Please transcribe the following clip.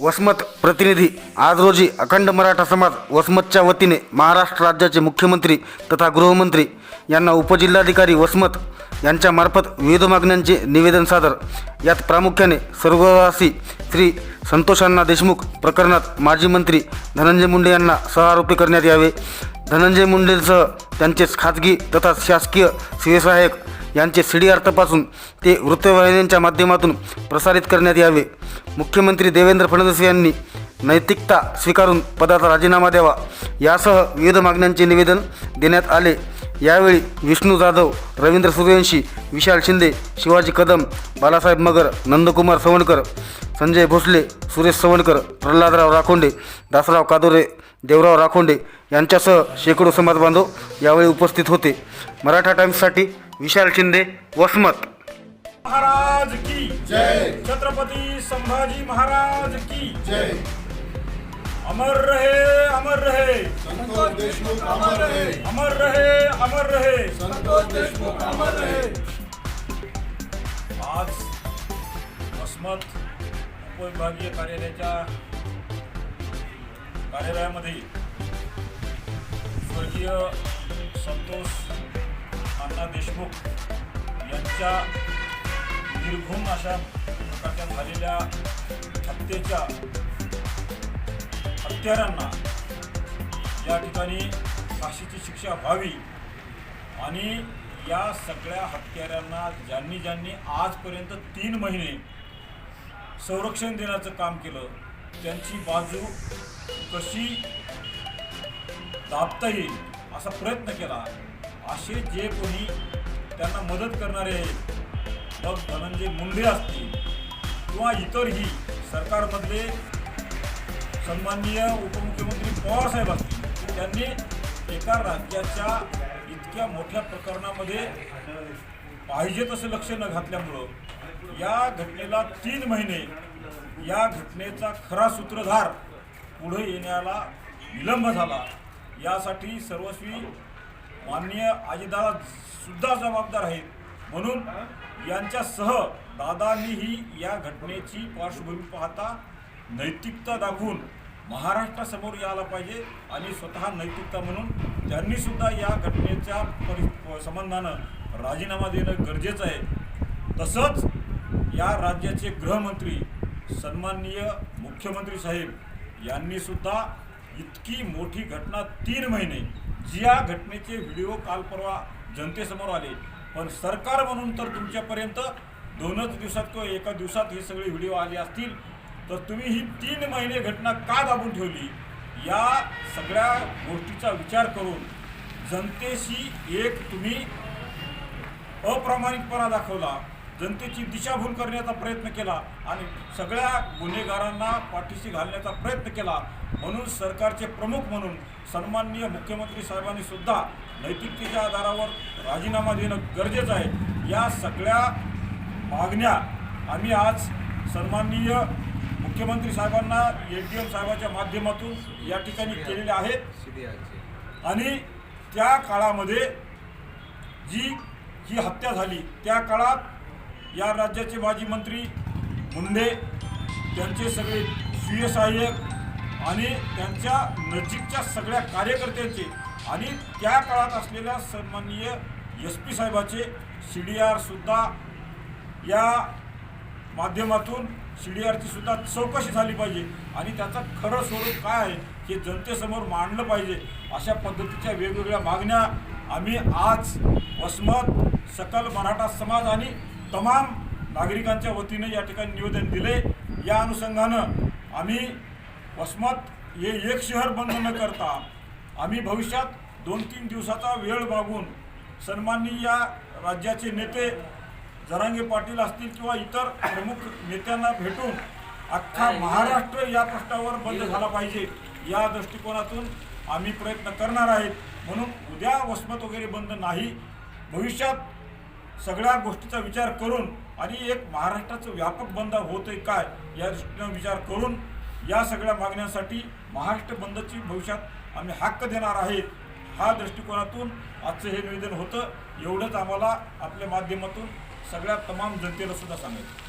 वसमत प्रतिनिधी. आज रोजी अखंड मराठा समाज वसमतच्या वतीने महाराष्ट्र राज्याचे मुख्यमंत्री तथा गृहमंत्री यांना उपजिल्हाधिकारी वसमत यांच्यामार्फत विविध मागण्यांचे निवेदन सादर. यात प्रामुख्याने स्वर्गवासी श्री संतोषांना देशमुख प्रकरणात माजी मंत्री धनंजय मुंडे यांना सहआरोपी करण्यात यावे. धनंजय मुंडेंसह त्यांचेच खाजगी तथा शासकीय शिवसहाय्यक यांचे सी डी आर तपासून ते वृत्तवाहिन्यांच्या माध्यमातून प्रसारित करण्यात यावे. मुख्यमंत्री देवेंद्र फडणवीस यांनी नैतिकता स्वीकारून पदाचा राजीनामा द्यावा. यासह विविध मागण्यांचे निवेदन देण्यात आले. यावेळी विष्णू जाधव रवींद्र सूर्यवंशी विशाल शिंदे शिवाजी कदम बालासाहेब मगर नंदकुमार सवणकर संजय भोसले सुरेश सवणकर प्रल्हादराव राखोंडे दासराव कादोरे देवराव राखोंडे यांच्यासह शेकडो समाज बांधव यावेळी उपस्थित होते. मराठा टाइम्ससाठी विशाल शिंदे वसमत। महाराज की जय। छत्रपति संभाजी महाराज की जय। अमर रहे अमर रहे। संतोष देशमुख अमर रहे। अमर रहे अमर रहे। संतोष देशमुख अमर रहे। आज वसमत उपविभागीय कार्यालयाच्या कार्यालयामध्ये स्वर्गीय संतोष अण्णा देशमुख यांच्या निर्घुम अशा प्रकारच्या झालेल्या हत्येच्या हत्यारांना या ठिकाणी फाशीची शिक्षा व्हावी आणि या सगळ्या हत्यारांना ज्यांनी ज्यांनी आजपर्यंत तीन महिने संरक्षण देण्याचं काम केलं त्यांची बाजू कशी दाबता येईल असा प्रयत्न केला असे जे कोणी त्यांना मदत करणारे आहेत मग धनंजय मुंडे असतील किंवा इतरही सरकारमधले सन्माननीय उपमुख्यमंत्री पवारसाहेब असतील त्यांनी एका राज्याच्या इतक्या मोठ्या प्रकरणामध्ये पाहिजे तसं लक्ष न घातल्यामुळं या घटनेला तीन महिने या घटनेचा खरा सूत्रधार पुढे येण्याला विलंब झाला. यासाठी सर्वस्वी माननीय अजितदादा सुद्धा जबाबदार आहेत. म्हणून यांच्यासह दादांनीही या घटनेची पार्श्वभूमी पाहता नैतिकता दाखवून महाराष्ट्रासमोर यायला पाहिजे आणि स्वतः नैतिकता म्हणून त्यांनीसुद्धा या घटनेच्या परि संबंधानं राजीनामा देणं गरजेचं आहे. तसंच या राज्याचे गृहमंत्री सन्माननीय मुख्यमंत्री साहेब यांनीसुद्धा इतकी मोठी घटना तीन महिने ज्या घटनेचे व्हिडिओ काल परवा जनतेसमोर आले पण सरकार म्हणून तर तुमच्यापर्यंत दोनच दिवसात किंवा एका दिवसात हे सगळे व्हिडिओ आले असतील तर तुम्ही ही तीन महिने घटना का दाबून ठेवली? या सगळ्या गोष्टीचा विचार करून जनतेशी एक तुम्ही अप्रामाणिकपणा दाखवला. जनतेची दिशाभूल करण्याचा प्रयत्न केला आणि सगळ्या गुन्हेगारांना पाठीशी घालण्याचा प्रयत्न केला. म्हणून सरकारचे प्रमुख म्हणून सन्माननीय मुख्यमंत्री साहेबांनी सुद्धा नैतिकतेच्या आधारावर राजीनामा देणं गरजेचं आहे. या सगळ्या मागण्या आम्ही आज सन्माननीय मुख्यमंत्री साहेबांना एस डी एम साहेबाच्या माध्यमातून या ठिकाणी केलेल्या आहेत. आणि त्या काळामध्ये जी ही हत्या झाली त्या काळात या राज्याचे माजी मंत्री मुंडे त्यांचे सगळे स्वीय सहाय्यक आणि त्यांच्या नजीकच्या सगळ्या कार्यकर्त्यांचे आणि त्या काळात असलेल्या सन्माननीय एस पी साहेबाचे सी डी आरसुद्धा या माध्यमातून सी डी आरची सुद्धा चौकशी झाली पाहिजे. आणि त्याचं खरं स्वरूप काय आहे हे जनतेसमोर मांडलं पाहिजे. अशा पद्धतीच्या वेगवेगळ्या मागण्या आम्ही आज वसमत सकल मराठा समाज आणि तमाम नागरिकांच्या वतीने या ठिकाणी निवेदन दिले. या अनुषंगानं आम्ही वसमत हे एक शहर बंद न करता आम्ही भविष्यात दोन तीन दिवसाचा वेळ मागून सन्माननीय या राज्याचे नेते जरांगे पाटील असतील किंवा इतर प्रमुख नेत्यांना भेटून अख्खा महाराष्ट्र या प्रश्नावर बंद झाला पाहिजे या दृष्टिकोनातून आम्ही प्रयत्न करणार आहेत. म्हणून उद्या वसमत वगैरे बंद नाही. भविष्यात सगळ्या गोष्टीचा विचार करून आणि एक महाराष्ट्राचं व्यापक बंद होत आहे काय या दृष्टीनं विचार करून या सगळ्या मागण्यांसाठी महाराष्ट्र बंदची भविष्यात आम्ही हक्क देणार आहेत हा दृष्टिकोनातून आजचं हे निवेदन होतं. एवढंच आम्हाला आपल्या माध्यमातून सगळ्या तमाम जनतेला सुद्धा सांगायचं